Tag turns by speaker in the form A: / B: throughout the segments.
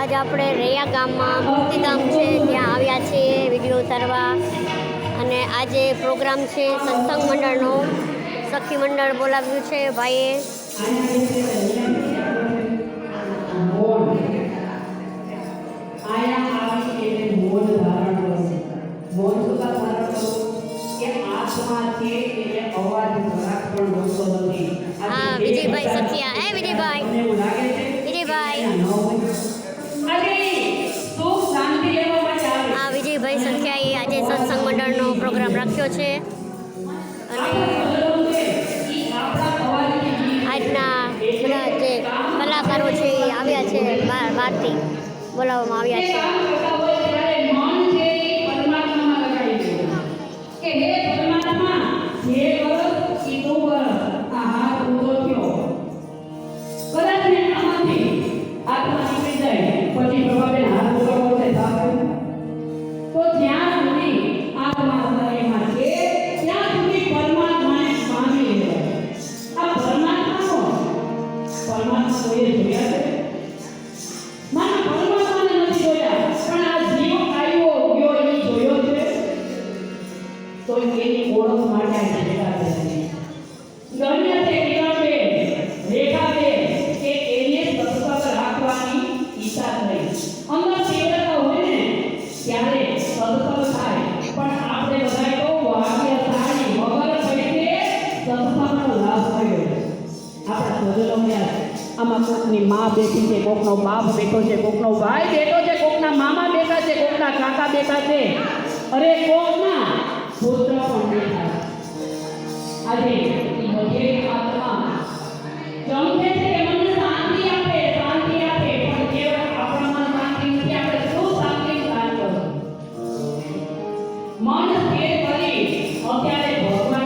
A: આજ આપણે રૈયા ગામમાં મુક્તિધામ છે ત્યાં આવ્યા છીએ વીડિયો ઉતારવા. અને આજે પ્રોગ્રામ છે સત્સંગ મંડળનો સખી મંડળ બોલાવ્યું છે ભાઈએ. હા વિજયભાઈ સખિયા. હે વિજયભાઈ. વિજયભાઈ. રાખ્યો છે. અને આજના બધા જે કલાકારો છે એ આવ્યા છે બહારથી બોલાવવામાં આવ્યા છે.
B: સત્સંગ થાય. આપણે બધાએ આમાં કોકની મા બેઠી છે, કોકનો બાપ બેઠો છે, કોકનો ભાઈ બેઠો છે, કોકના મામા બેઠા છે, કોકના કાકા બેઠા છે. અરે કોકના પુત્ર પણ આપણે કરી અત્યારે ભગવાન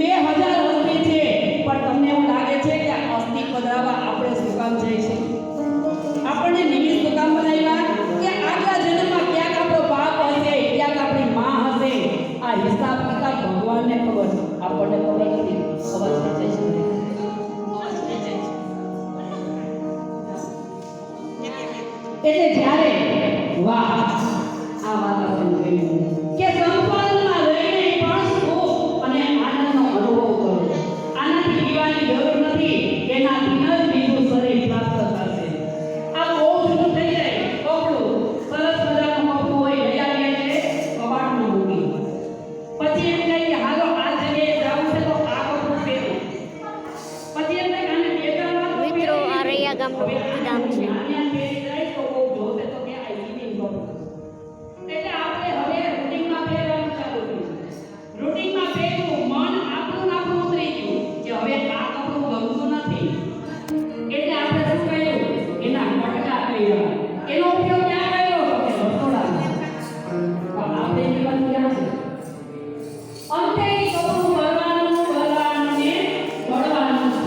B: બે હજાર અસ્થિ છે. પણ તમને એવું લાગે છે કે અસ્થિ પધરાવવા આપણે શું કામ જાય છે? આપણને નિમિત્ત શું કામ બનાવ્યા કે આગલા જન્મમાં ક્યાંક આપણો બાપ હશે, ક્યાંક આપણી માં હશે. આ હિસાબ કરતા ભગવાનને ખબર આપણને ખબર નથી. ખબર થઈ જાય છે એટલે જ્યારે વાહ, આ વાત આપણે કે સંપન્ન 干不干不起